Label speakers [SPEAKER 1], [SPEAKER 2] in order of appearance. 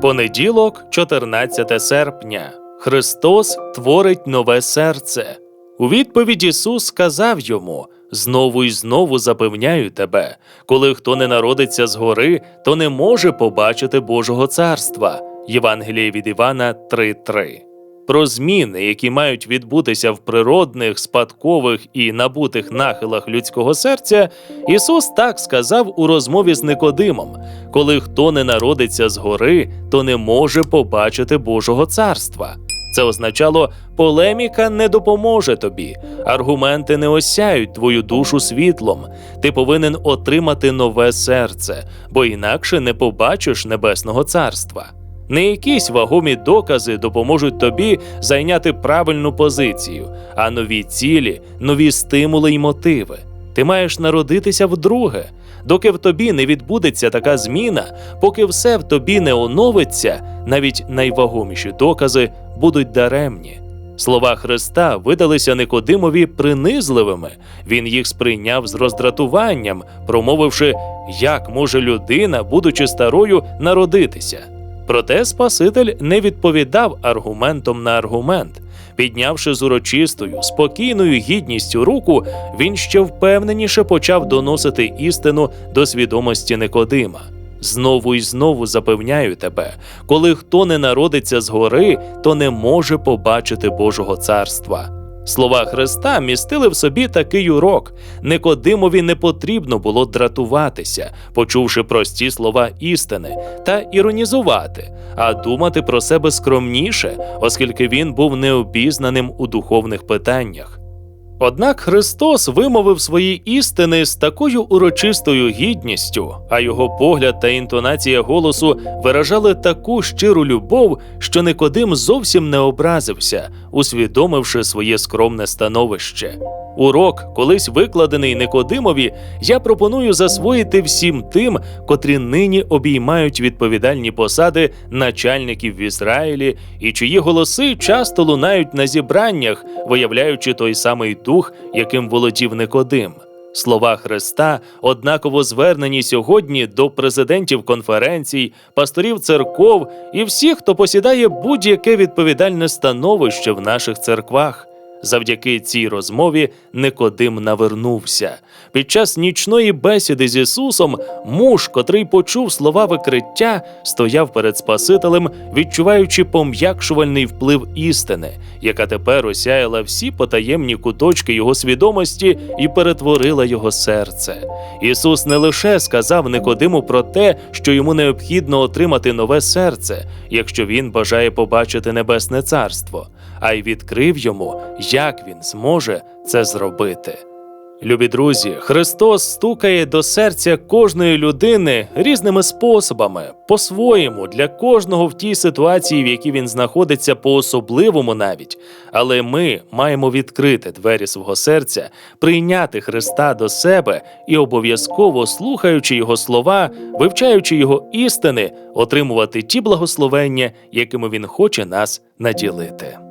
[SPEAKER 1] Понеділок, 14 серпня. Христос творить нове серце. У відповідь Ісус сказав йому: Знову і знову запевняю тебе, коли хто не народиться згори, то не може побачити Божого царства. Євангеліє від Івана 3.3. Про зміни, які мають відбутися в природних, спадкових і набутих нахилах людського серця, Ісус так сказав у розмові з Никодимом: коли хто не народиться згори, то не може побачити Божого царства. Це означало, полеміка не допоможе тобі, аргументи не осяють твою душу світлом. Ти повинен отримати нове серце, бо інакше не побачиш небесного царства. Не якісь вагомі докази допоможуть тобі зайняти правильну позицію, а нові цілі, нові стимули й мотиви. Ти маєш народитися вдруге. Доки в тобі не відбудеться така зміна, поки все в тобі не оновиться, навіть найвагоміші докази будуть даремні. Слова Христа видалися Никодимові принизливими. Він їх сприйняв з роздратуванням, промовивши, як може людина, будучи старою, народитися. Проте Спаситель не відповідав аргументом на аргумент. Піднявши з урочистою, спокійною гідністю руку, він ще впевненіше почав доносити істину до свідомості Никодима. Знову і знову запевняю тебе, коли хто не народиться згори, то не може побачити Божого царства. Слова Христа містили в собі такий урок. Никодимові не потрібно було дратуватися, почувши прості слова істини, та іронізувати, а думати про себе скромніше, оскільки він був необізнаним у духовних питаннях. Однак Христос вимовив свої істини з такою урочистою гідністю, а його погляд та інтонація голосу виражали таку щиру любов, що Никодим зовсім не образився, усвідомивши своє скромне становище. Урок, колись викладений Никодимові, я пропоную засвоїти всім тим, котрі нині обіймають відповідальні посади начальників в Ізраїлі і чиї голоси часто лунають на зібраннях, виявляючи той самий дух, яким володів Никодим. Слова Христа однаково звернені сьогодні до президентів конференцій, пасторів церков і всіх, хто посідає будь-яке відповідальне становище в наших церквах. Завдяки цій розмові Никодим навернувся. Під час нічної бесіди з Ісусом муж, котрий почув слова викриття, стояв перед Спасителем, відчуваючи пом'якшувальний вплив істини, яка тепер осяяла всі потаємні куточки його свідомості і перетворила його серце. Ісус не лише сказав Никодиму про те, що йому необхідно отримати нове серце, якщо він бажає побачити небесне царство, а й відкрив йому, як він зможе це зробити. Любі друзі, Христос стукає до серця кожної людини різними способами, по-своєму, для кожного в тій ситуації, в якій він знаходиться, по-особливому навіть. Але ми маємо відкрити двері свого серця, прийняти Христа до себе і обов'язково, слухаючи Його слова, вивчаючи Його істини, отримувати ті благословення, якими Він хоче нас наділити.